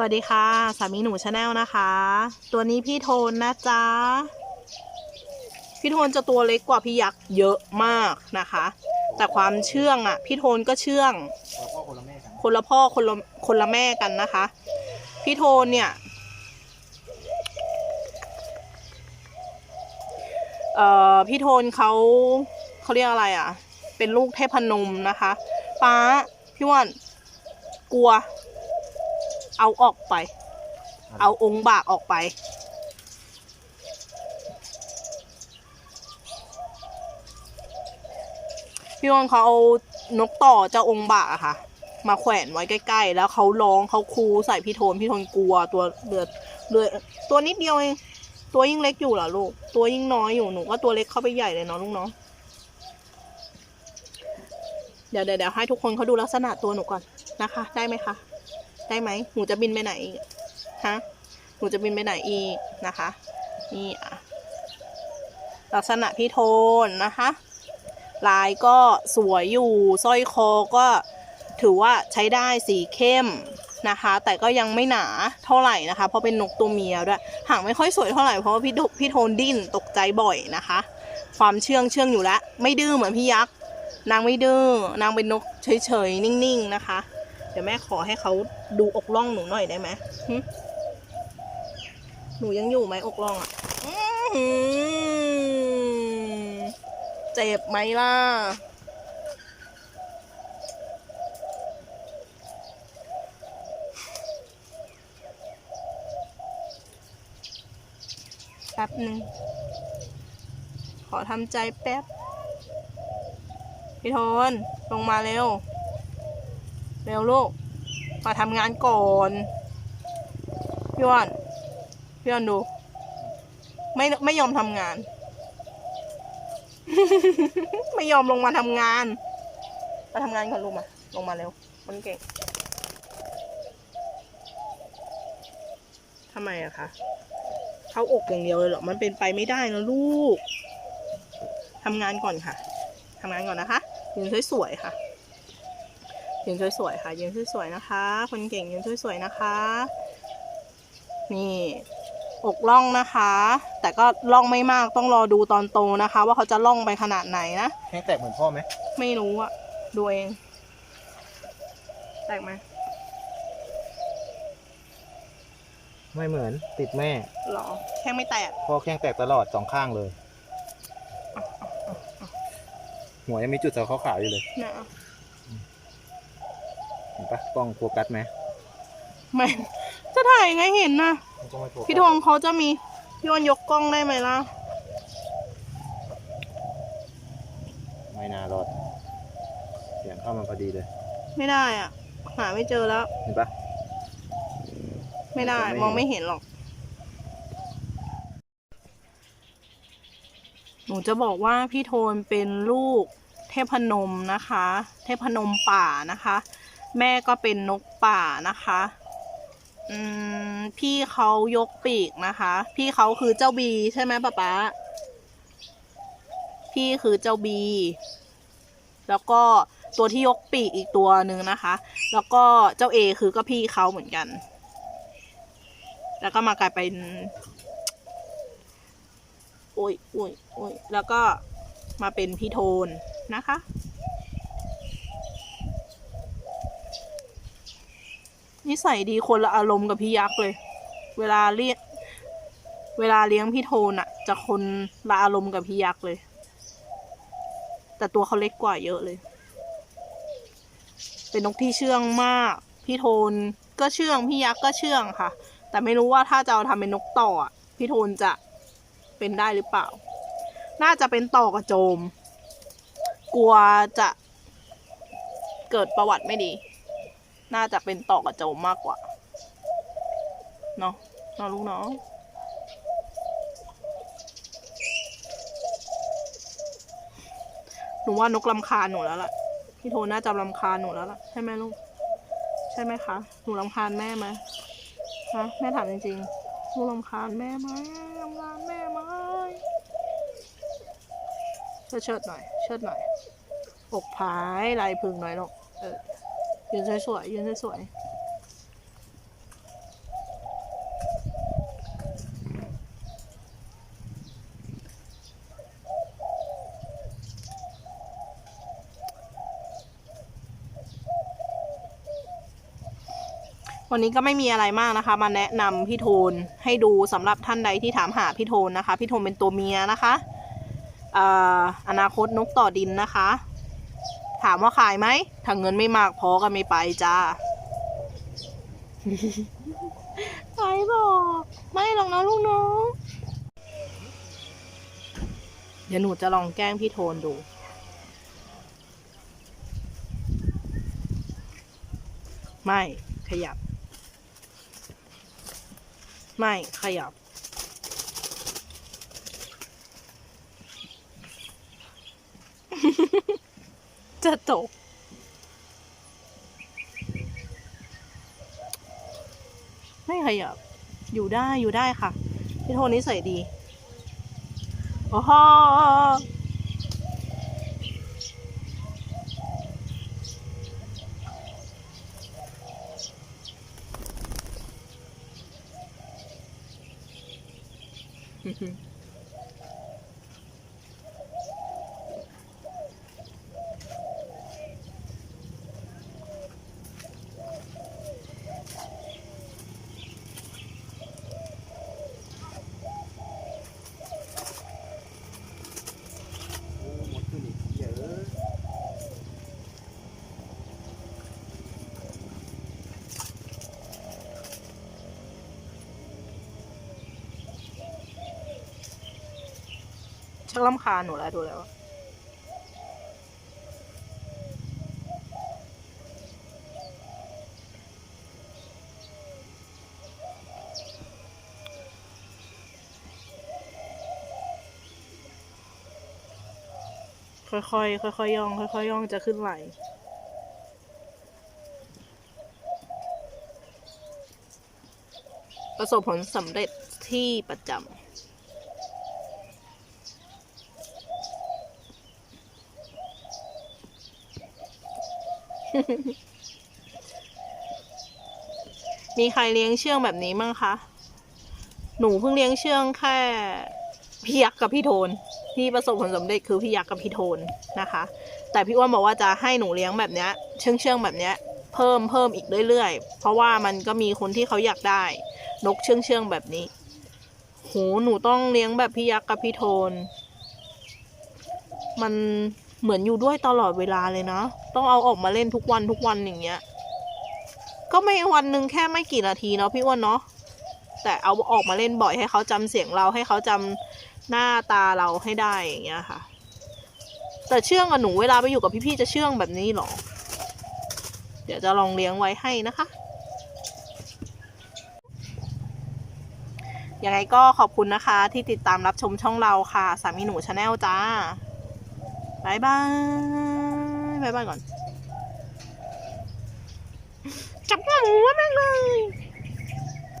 สวัสดีค่ะ สามีหนูชาแนลนะคะ ตัวนี้พี่โทนนะจ๊ะ พี่โทนจะตัวเล็กกว่าพี่ยักษ์เยอะมากนะคะ แต่ความเชื่องอะ่ะ พี่โทนก็เชื่อง คนละพ่อคนละคนละแม่กันนะคะ พี่โทนเนี่ยเอ่อพี่โทนเขาเขาเรียกอะไรอะ เป็นลูกเทพนมนะคะ ป้าพี่ว่านกลัว เอาออกไป เอาองค์บากออกไป พี่วอนเขาเอานกต่อเจ้าองค์บากอะค่ะ มาแขวนไว้ใกล้ ๆ แล้วเขาร้องเขาคูใส่พี่โทนพี่โทนกลัวตัวเลือดเลือดตัวนิดเดียวเองตัวยิ่งเล็กอยู่เหรอลูก ตัวยิ่งน้อยอยู่หนูว่าตัวเล็กเข้าไปใหญ่เลยเนาะลูกเนาะเดี๋ยวเดี๋ยวเดี๋ยวให้ทุกคนเขาดูลักษณะตัวหนูก่อนนะคะ ได้ไหมคะ ได้ไหมหนูจะบินไปไหนอีกฮะหนูจะบินไปไหนอีกนะคะ นี่อะลักษณะพี่โทนนะคะลายก็สวยอยู่สร้อยคอก็ถือว่าใช้ได้สีเข้มนะคะ แต่ก็ยังไม่หนาเท่าไหร่นะคะ เพราะเป็นนกตัวเมียด้วยหางไม่ค่อยสวยเท่าไหร่เพราะว่าพี่พี่โทนดิ้นตกใจบ่อยนะคะ ความเชื่องเชื่องอยู่แล้วไม่ดื้อเหมือนพี่ยักษ์นางไม่ดื้อนางเป็นนกเฉยๆนิ่งๆนะคะ เดี๋ยวแม่ขอให้เขาดูอกล่องหนูหน่อยได้ไหมหหนูยังอยู่ไหมอกล่องอะเจ็บไหมล่ะ แป๊บหนึ่ง ขอทำใจแป๊บ พี่ทนลงมาเร็ว เร็วลูก มาทำงานก่อน พี่วอนพี่วอนดู ไม่ไม่ยอมทำงาน ไม่ยอมลงมาทำงาน มาทำงานก่อนลูกมา ลงมาเร็ว มันเก่งทำไมอะคะเข้าอกอย่างเดียวเลยเหรอ มันเป็นไปไม่ได้นะลูกทำงานก่อนค่ะทำงานก่อนนะคะยืนสวยๆค่ะ ยืนสวยๆค่ะ ยืนสวยๆนะคะ คนเก่งยืนสวยๆนะคะ นี่อกล่องนะคะ แต่ก็ล่องไม่มากต้องรอดูตอนโตนะคะ ว่าเขาจะล่องไปขนาดไหนนะแห้งแตกเหมือนพ่อไหมไม่รู้อะดูเอง แตกไหมไม่เหมือนติดแม่หรอแค่ไม่แตกพ่อแข้งแตกตลอดสองข้างเลย หัวยังมีจุดสีขาวๆอยู่เลยนะ เห็นปะกล้องโฟกัสไหมไม่จะถ่ายยังไงเห็นนะมันก็ไม่โฟกัสพี่ทงเขาจะมีพี่วันยกกล้องได้ไหมล่ะ ไม่น่ารอด เสียงเข้ามาพอดีเลย ไม่ได้อะ หาไม่เจอแล้ว เห็นปะ ไม่ได้ไม่เห็นมองไม่เห็นหรอก หนูจะบอกว่าพี่โทนเป็นลูกเทพนมนะคะ เทพนมป่านะคะ แม่ก็เป็นนกป่านะคะอืมพี่เขายกปีกนะคะ พี่เขาคือเจ้าบีใช่ไหมป๊าป๊าพี่คือเจ้าบี แล้วก็ตัวที่ยกปีกอีกตัวหนึ่งนะคะ แล้วก็เจ้าเอคือก็พี่เขาเหมือนกัน แล้วก็มากลายเป็น โอ้ยโอ้ยโอ้ยแล้วก็มาเป็นพี่โทนนะคะ นิสัยดีคนละอารมณ์กับพี่ยักษ์เลย เวลาเรียก เวลาเลี้ยงพี่โทนอะจะคนละอารมณ์กับพี่ยักษ์เลย แต่ตัวเขาเล็กกว่าเยอะเลย เป็นนกที่เชื่องมาก พี่โทนก็เชื่องพี่ยักษ์ก็เชื่องค่ะ แต่ไม่รู้ว่าถ้าจะเอาทำเป็นนกต่อพี่โทนจะเป็นได้หรือเปล่า น่าจะเป็นต่อกระโจม กลัวจะเกิดประวัติไม่ดี น่าจะเป็นต่อกระโจมมากกว่า เนาะเนาะลูกเนาะหนูว่านกลำคาญหนูแล้วล่ะ พี่โทน่าจะลำคาญหนูแล้วล่ะ ใช่ไหมลูก ใช่ไหมคะ หนูลำคาญแม่ไหมฮะแม่ถามจริงๆหนูลำคาญแม่ไหมลำคาญแม่ไหมเชิดเชิดหน่อย เชิดหน่อยอกผายลายพึงหน่อยลูกเออ ยืนสวยๆยืนสวยวันนี้ก็ไม่มีอะไรมากนะคะ มาแนะนำพี่โทนให้ดูสำหรับท่านใดที่ถามหาพี่โทนนะคะ พี่โทนเป็นตัวเมียนะคะออนาคตนกต่อดินนะคะ ถามว่าขายไหมถ้าเงินไม่มากพอก็ไม่ไปจ้าขายบอกไม่หรอกนะลูกน้องเดี๋ยวหนูจะลองแกล้งพี่โทนดู ไม่ขยับ ไม่ขยับ จะตก ไม่ขยับ อยู่ได้อยู่ได้ค่ะ พี่โทนนิสัยดี โอ้โห ชักลำคาญหนูแล้วดูแล้วค่อยๆ ค่อยๆย่อง ค่อยๆย่องจะขึ้นไหลประสบผลสำเร็จที่ประจำ มีใครเลี้ยงเชื่องแบบนี้มั้งคะ หนูเพิ่งเลี้ยงเชื่องแค่พี่ยักษ์กับพี่โทน ที่ประสบผลสำเร็จคือพี่ยักษ์กับพี่โทนนะคะ แต่พี่อ้วนบอกว่าจะให้หนูเลี้ยงแบบเนี้ยเชื่องเชื่องแบบเนี้ยเพิ่มเพิ่มอีกเรื่อยๆ เพราะว่ามันก็มีคนที่เขาอยากได้ นกเชื่องเชื่องแบบนี้โหหนูต้องเลี้ยงแบบพี่ยักษ์กับพี่โทน มันเหมือนอยู่ด้วยตลอดเวลาเลยเนาะต้องเอาออกมาเล่นทุกวันทุกวันอย่างเงี้ย ก็ไม่วันหนึ่งแค่ไม่กี่นาทีเนาะพี่อ้วนเนาะแต่เอาออกมาเล่นบ่อยให้เขาจำเสียงเราให้เขาจำหน้าตาเราให้ได้อย่างเงี้ยค่ะ แต่เชื่องกับหนูเวลาไปอยู่กับพี่ๆจะเชื่องแบบนี้หรอ เดี๋ยวจะลองเลี้ยงไว้ให้นะคะยังไงก็ขอบคุณนะคะที่ติดตามรับชมช่องเราค่ะ สามีหนูชาแนลจ้าบายบาย ไปบ้านก่อน จับหมูแม่งเลย